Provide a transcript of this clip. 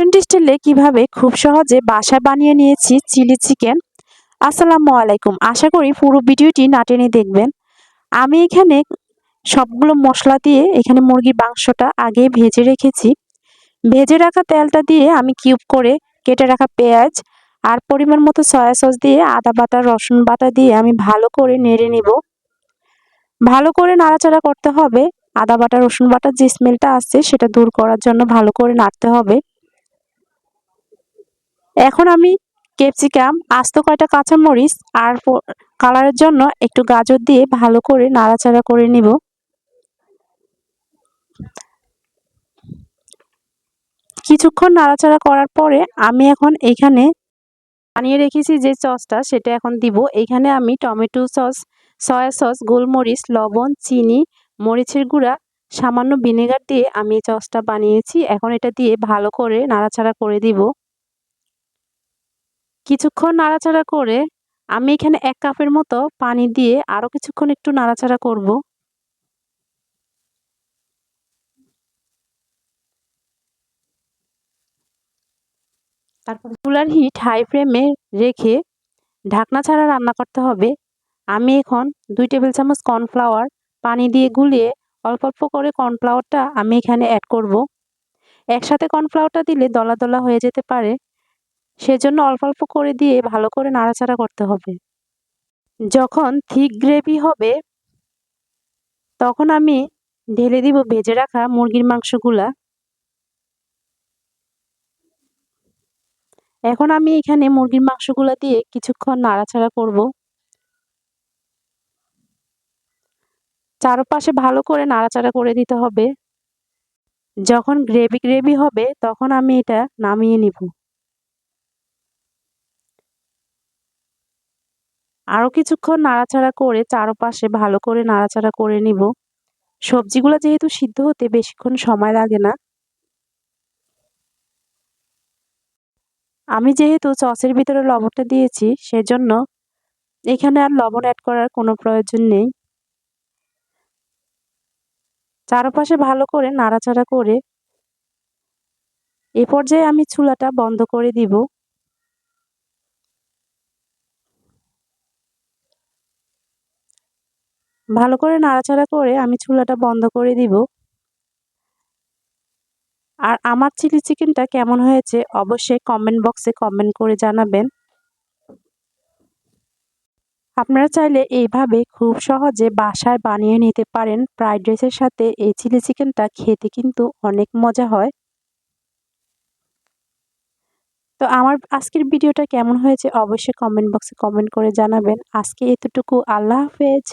স্টাইলে কীভাবে খুব সহজে বাসা বানিয়ে নিয়েছি চিলি চিকেন? আসসালামু আলাইকুম। আশা করি পুরো ভিডিওটি না টেনে দেখবেন। আমি এখানে সবগুলো মশলা দিয়ে এখানে মুরগির মাংসটা আগে ভেজে রেখেছি। ভেজে রাখা তেলটা দিয়ে আমি কিউব করে কেটে রাখা পেঁয়াজ আর পরিমাণ মতো সয়া সস দিয়ে আদা বাটা, রসুন বাটা দিয়ে আমি ভালো করে নেড়ে নিব। ভালো করে নাড়াচাড়া করতে হবে। আদা বাটা, রসুন বাটার যে স্মেলটা আসছে সেটা দূর করার জন্য ভালো করে নাড়তে হবে। এখন আমি ক্যাপসিকাম, আস্ত কয়টা কাঁচামরিচ আর কালারের জন্য একটু গাজর দিয়ে ভালো করে নাড়াচাড়া করে নিব। কিছুক্ষণ নাড়াচাড়া করার পরে আমি এখন এখানে বানিয়ে রেখেছি যে সসটা, সেটা এখন দিব। এখানে আমি টমেটো সস, সয়া সস, গোলমরিচ, লবণ, চিনি, মরিচের গুঁড়া, সামান্য ভিনেগার দিয়ে আমি এই সসটা বানিয়েছি। এখন এটা দিয়ে ভালো করে নাড়াচাড়া করে দিব। কিছুক্ষণ নাড়াচাড়া করে আমি এখানে এক কাপের মতো পানি দিয়ে আরও কিছুক্ষণ একটু নাড়াচাড়া করব। তারপর চুলার হিট হাই ফ্লেমে রেখে ঢাকনা ছাড়া রান্না করতে হবে। আমি এখন দুই টেবিল চামচ কর্নফ্লাওয়ার পানি দিয়ে গুলিয়ে অল্প অল্প করে কর্নফ্লাওয়ারটা আমি এখানে অ্যাড করব। একসাথে কর্নফ্লাওয়ারটা দিলে দলা দলা হয়ে যেতে পারে। সেজন্য অল্প অল্প করে দিয়ে ভালো করে নাড়াচাড়া করতে হবে। যখন থিক গ্রেভি হবে, তখন আমি ঢেলে দিব ভেজে রাখা মুরগির মাংসগুলা। এখন আমি এখানে মুরগির মাংসগুলা দিয়ে কিছুক্ষণ নাড়াচাড়া করব। চারপাশে ভালো করে নাড়াচাড়া করে দিতে হবে। যখন গ্রেভি গ্রেভি হবে, তখন আমি এটা নামিয়ে নিব। আরও কিছুক্ষণ নাড়াচাড়া করে চারপাশে ভালো করে নাড়াচাড়া করে নিব। সবজিগুলো যেহেতু সিদ্ধ হতে বেশিক্ষণ সময় লাগে না। আমি যেহেতু সসের ভিতরে লবণটা দিয়েছি, সেজন্য এখানে আর লবণ অ্যাড করার কোনো প্রয়োজন নেই। চারপাশে ভালো করে নাড়াচাড়া করে এ পর্যায়ে আমি চুলাটা বন্ধ করে দিব। ভালো করে নাড়াচাড়া করে আমি চুলাটা বন্ধ করে দিব। আর আমার চিলি চিকেনটা কেমন হয়েছে অবশ্যই কমেন্ট বক্সে কমেন্ট করে জানাবেন। আপনারা চাইলে এইভাবে খুব সহজে বাসায় বানিয়ে নিতে পারেন। ফ্রাইড রাইসের সাথে এই চিলি চিকেনটা খেতে কিন্তু অনেক মজা হয়। তো আমার আজকের ভিডিওটা কেমন হয়েছে অবশ্যই কমেন্ট বক্সে কমেন্ট করে জানাবেন। আজকে এতটুকু, আল্লাহ হাফেজ।